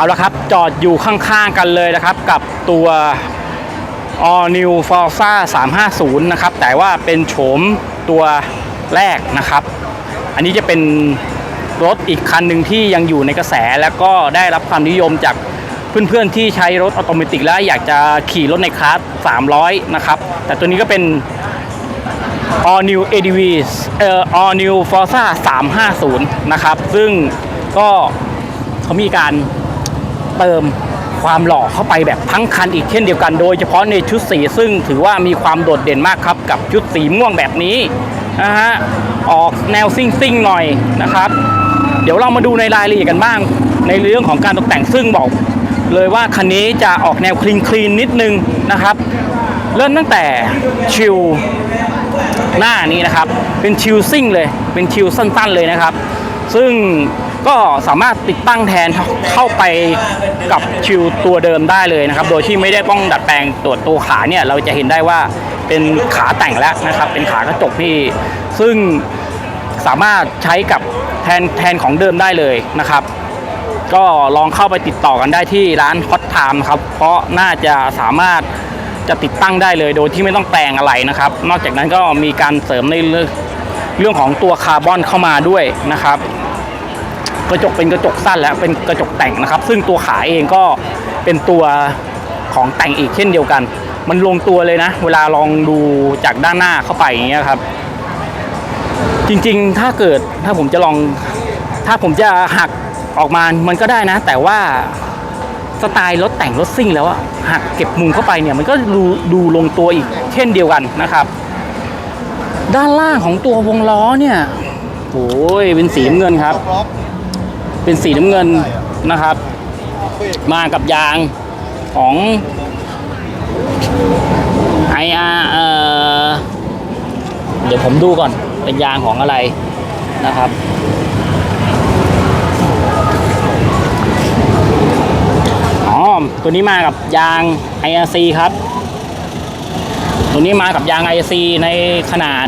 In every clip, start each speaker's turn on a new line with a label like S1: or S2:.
S1: เอาละครับ จอดอยู่ข้างๆกันเลยนะครับ กับตัว All New Forza 350 นะครับ แต่ว่าเป็นโฉมตัวแรกนะครับ อันนี้จะเป็นรถอีกคันหนึ่งที่ยังอยู่ในกระแสแล้วก็ได้รับความนิยมจากเพื่อนๆที่ใช้รถออโตเมติกแล้วอยากจะขี่รถในคลาส 300 นะครับ แต่ตัวนี้ก็เป็น All New ADV เอ่อ All New Forza 350 นะครับ ซึ่งก็เขามีการ เติมความหล่อเข้าไปแบบทั้งคันอีกเช่นเดียวกัน โดยเฉพาะในชุดสีซึ่งถือว่ามีความโดดเด่นมากครับกับชุดสีม่วงแบบนี้นะฮะออกแนวซิ่งซิ่งหน่อยนะครับ เดี๋ยวเรามาดูในรายละเอียดกันบ้าง ในเรื่องของการตกแต่งซึ่งบอก เลยว่าคันนี้จะออกแนวคลีนคลีนนิดนึงนะครับ เริ่มตั้งแต่ชิลหน้านี้นะครับ เป็นชิลซิ่งเลยเป็นชิลสั้นๆเลยนะครับ ซึ่ง ก็สามารถติดตั้งแทนเข้าไปกับชิลตัวเดิมได้เลยนะครับ โดยที่ไม่ได้ต้องดัดแปลงตัวตัวขาเนี่ยเราจะเห็นได้ว่าเป็นขาแต่งแล้วนะครับ เป็นขากระจกที่ซึ่งสามารถใช้กับแทนแทนของเดิมได้เลยนะครับ ก็ลองเข้าไปติดต่อกันได้ที่ร้านฮอตไทม์ครับ เพราะน่าจะสามารถจะติดตั้งได้เลยโดยที่ไม่ต้องแปลงอะไรนะครับ นอกจากนั้นก็มีการเสริมในเรื่องของตัวคาร์บอนเข้ามาด้วยนะครับ กระจกเป็นกระจกสั้นแล้วเป็นกระจกแต่งนะครับ ซึ่งตัวขาเองก็เป็นตัวของแต่งอีกเช่นเดียวกัน มันลงตัวเลยนะ เวลาลองดูจากด้านหน้าเข้าไปอย่างเงี้ยครับ จริงๆ ถ้าเกิดถ้าผมจะลอง ถ้าผมจะหักออกมา มันก็ได้นะ แต่ว่าสไตล์รถแต่งรถซิ่งแล้วอะหักเก็บมุมเข้าไปเนี่ยมันก็ดูดูลงตัวอีกเช่นเดียวกันนะครับ ด้านล่างของตัววงล้อเนี่ยโอ้ยเป็นสีเงินครับ เป็นสีน้ำเงินนะครับ มากับยางของไออาเอ่อเดี๋ยวผมดูก่อนเป็นยางของอะไรนะครับ อ๋อ ตัวนี้มากับยาง IRC ครับ ตัวนี้มากับยาง IRC ในขนาด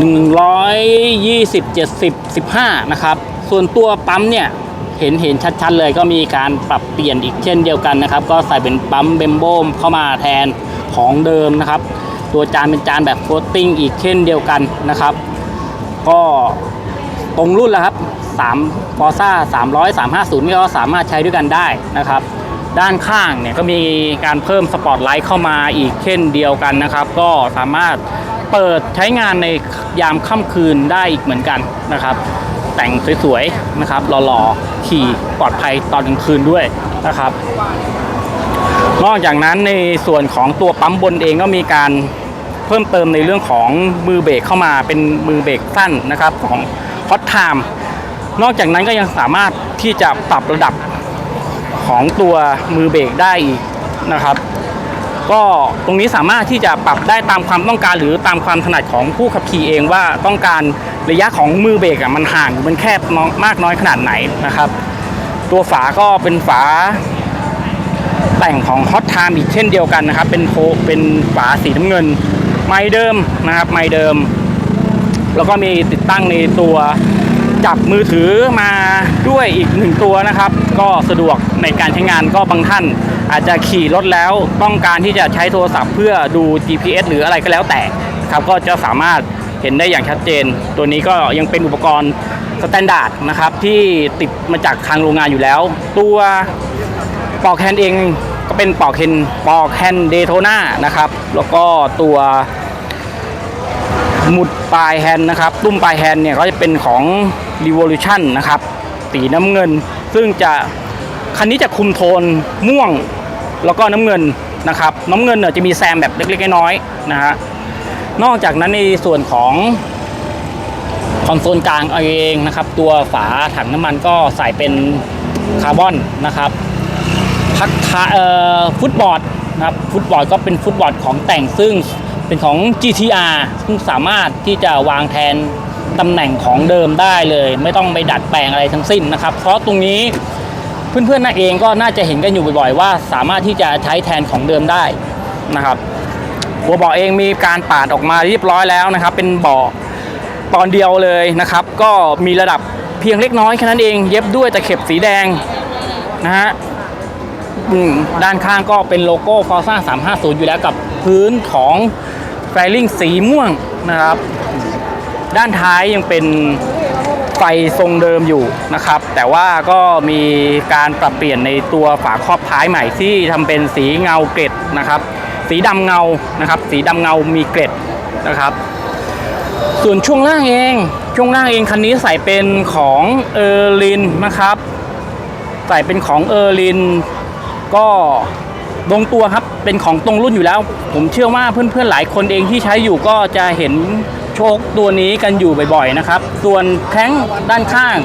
S1: 120 70 15 นะครับ ส่วนตัวปั๊มเนี่ยเห็นเห็นชัดๆเลยก็มีการปรับเปลี่ยนอีกเช่นเดียวกันนะครับ ก็ใส่เป็นปั๊มเบมโบมเข้ามาแทนของเดิมนะครับ ตัวจานเป็นจานแบบโคตติ้งอีกเช่นเดียวกันนะครับ ก็ตรงรุ่นแล้วครับ3 f o r z a 300 350นี่ก็สามารถใช้ด้วยกันได้นะครับ ด้านข้างเนี่ยก็มีการเพิ่มสปอตไลท์เข้ามาอีกเช่นเดียวกันนะครับ ก็สามารถเปิดใช้งานในยามค่ำคืนได้อีกเหมือนกันนะครับ แต่งสวยๆนะครับหล่อๆขี่ปลอดภัยตอนกลางคืนด้วยนะครับ นอกจากนั้นในส่วนของตัวปั๊มบนเองก็มีการเพิ่มเติมในเรื่องของมือเบรกเข้ามาเป็นมือเบรกสั้นนะครับของ Hot Time นอกจากนั้นก็ยังสามารถที่จะปรับระดับของตัวมือเบรกได้อีกนะครับ ก็ตรงนี้สามารถที่จะปรับได้ตามความต้องการหรือตามความถนัดของผู้ขับขี่เองว่าต้องการระยะของมือเบรกอะมันห่างมันแคบน้อยมากน้อยขนาดไหนนะครับ ตัวฝาก็เป็นฝาแต่งของ Hot Time อีกเช่นเดียวกันนะครับ เป็นโพเป็นฝาสีน้ำเงิน ไม้เดิมนะครับ ไม้เดิม แล้วก็มีติดตั้งในตัวจับมือถือมาด้วยอีกหนึ่งตัวนะครับ ก็สะดวกในการใช้งานก็บางท่าน อาจจะขี่รถแล้วต้องการที่จะใช้โทรศัพท์เพื่อดู GPS หรืออะไรก็แล้วแต่ครับก็จะสามารถเห็นได้อย่างชัดเจน ตัวนี้ก็ยังเป็นอุปกรณ์สแตนดาร์ดนะครับที่ติดมาจากทางโรงงานอยู่แล้ว ตัวปอกแฮนเองก็เป็นปอกแฮนปอกแฮนเดโทนานะครับแล้วก็ตัวหมุดปลายแฮนนะครับตุ้มปลายแฮนเนี่ยก็จะเป็นของ Revolution นะครับสีน้ำเงิน ซึ่งจะคันนี้จะคุมโทนม่วง แล้วก็น้ำเงินนะครับน้ำเงินเนี่ยจะมีแซมแบบเล็กๆน้อยๆนะฮะนอกจากนั้นในส่วนของคอนโซลกลางเอาเองนะครับ ตัวฝาถังน้ำมันก็ใส่เป็นคาร์บอนนะครับพักขาเอ่อฟุตบอร์ดนะครับฟุตบอร์ดก็เป็นฟุตบอร์ดของแต่งซึ่งเป็นของ GTR ซึ่งสามารถที่จะวางแทนตำแหน่งของเดิมได้เลย ไม่ต้องไปดัดแปลงอะไรทั้งสิ้นนะครับ เพราะตรงนี้ เพื่อนๆน่าเองก็น่าจะเห็นกันอยู่บ่อยๆ ว่าสามารถที่จะใช้แทนของเดิมได้นะครับหัวเบาะเองมีการปาดออกมาเรียบร้อยแล้วนะครับ เป็นเบาะตอนเดียวเลยนะครับ ก็มีระดับเพียงเล็กน้อยแค่นั้นเองเย็บด้วยตะเข็บสีแดงนะฮะด้านข้างก็เป็นโลโก้ Forza 350 อยู่แล้วกับพื้นของแฟลิงสีม่วงนะครับ ด้านท้ายยังเป็น ไฟทรงเดิมอยู่นะครับ แต่ว่าก็มีการปรับเปลี่ยนในตัวฝาครอบท้ายใหม่ที่ทำเป็นสีเงาเกล็ดนะครับ สีดำเงานะครับ สีดำเงามีเกล็ดนะครับ ส่วนช่วงล่างเอง ช่วงล่างเองคันนี้ใส่เป็นของเออร์ลินนะครับ ใส่เป็นของเออร์ลินก็ลงตัวครับ เป็นของตรงรุ่นอยู่แล้ว ผมเชื่อว่าเพื่อนๆหลายคนเองที่ใช้อยู่ก็จะเห็น ชคตัวนี้กันอยู่บ่อยๆนะครับ ส่วนแข้งด้านข้าง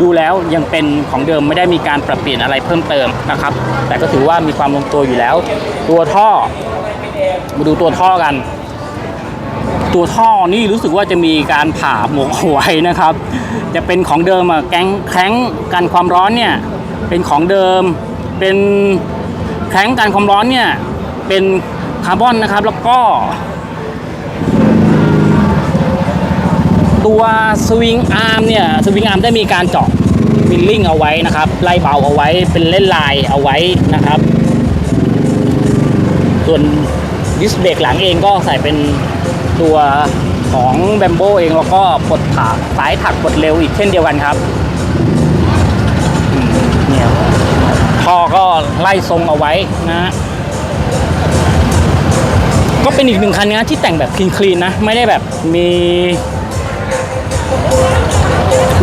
S1: ดูแล้วยังเป็นของเดิมไม่ได้มีการปรับเปลี่ยนอะไรเพิ่มเติมนะครับ แต่ก็ถือว่ามีความลงตัวอยู่แล้ว ตัวท่อ มาดูตัวท่อกัน ตัวท่อนี่รู้สึกว่าจะมีการผ่าหมวกเอาไว้นะครับ จะเป็นของเดิมอะแกงแข้งกันความร้อนเนี่ยเป็นของเดิม เป็นแข้งกันความร้อนเนี่ยเป็นคาร์บอนนะครับ แล้วก็ ตัวสวิงอาร์มเนี่ยสวิงอาร์มได้มีการเจาะมิลลิ่งเอาไว้นะครับไล่เบาเอาไว้เป็นเล่นลายเอาไว้นะครับ ส่วนดิสเบรกหลังเองก็ใส่เป็นตัวของแบมโบเองแล้วก็ปลดถากสายถักปลดเร็วอีกเช่นเดียวกันครับเนี่ยท่อก็ไล่ทรงเอาไว้นะฮะก็เป็นอีกหนึ่งคันนะที่แต่งแบบคลีนๆนะ ไม่ได้แบบมี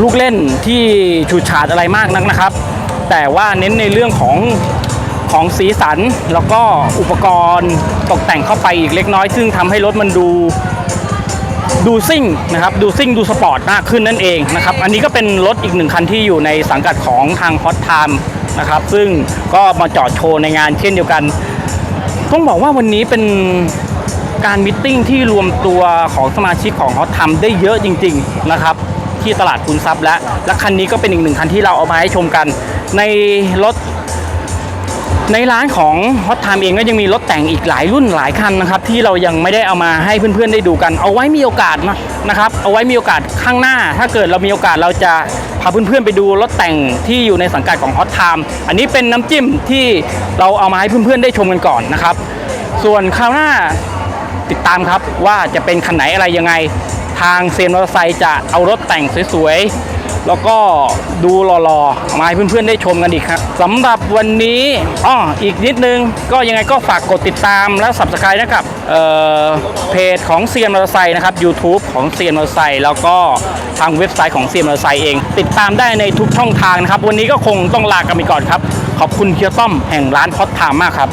S1: ลูกเล่นที่ฉูดฉาดอะไรมากนักนะครับ แต่ว่าเน้นในเรื่องของของสีสันแล้วก็อุปกรณ์ตกแต่งเข้าไปอีกเล็กน้อย ซึ่งทำให้รถมันดูดูซิ่งนะครับดูซิ่งดูสปอร์ตมากขึ้นนั่นเองนะครับอันนี้ก็เป็นรถอีกหนึ่งคันที่อยู่ในสังกัดของทางฮอตไทม์นะครับซึ่งก็มาจอดโชว์ในงานเช่นเดียวกัน ต้องบอกว่าวันนี้เป็นการมิทติ้งที่รวมตัวของสมาชิกของเขาทำได้เยอะจริง ๆนะครับ ที่ตลาดคุณทรัพย์และและคันนี้ก็เป็นอีกหนึ่งคันที่เราเอามาให้ชมกัน ในรถในร้านของฮอตไทม์เองก็ยังมีรถแต่งอีกหลายรุ่นหลายคันนะครับ ที่เรายังไม่ได้เอามาให้เพื่อนๆได้ดูกัน เอาไว้มีโอกาสนะนะครับ เอาไว้มีโอกาสข้างหน้า ถ้าเกิดเรามีโอกาสเราจะพาเพื่อนๆไปดูรถแต่งที่อยู่ในสังกัดของฮอตไทม์อันนี้เป็นน้ำจิ้มที่เราเอามาให้เพื่อนๆได้ชมกันก่อนนะครับ ส่วนคราวหน้าติดตามครับว่าจะเป็นคันไหนอะไรยังไง ทางเซียนมอเตอร์ไซค์จะเอารถแต่งสวยๆ แล้วก็ดูหล่อๆ มาให้เพื่อนๆ ได้ชมกันอีกครับสำหรับวันนี้อ้ออีกนิดนึง ก็ยังไงก็ฝากกดติดตามและ subscribe นะครับเอ่อเพจของเซียนมอเตอร์ไซค์นะครับ YouTube ของเซียนมอเตอร์ไซค์แล้วก็ทางเว็บไซต์ของเซียนมอเตอร์ไซค์เอง ติดตามได้ในทุกช่องทางนะครับ วันนี้ก็คงต้องลากันไปก่อนครับ ขอบคุณเฮียต้อมแห่งร้านฮอตไทม์มากครับ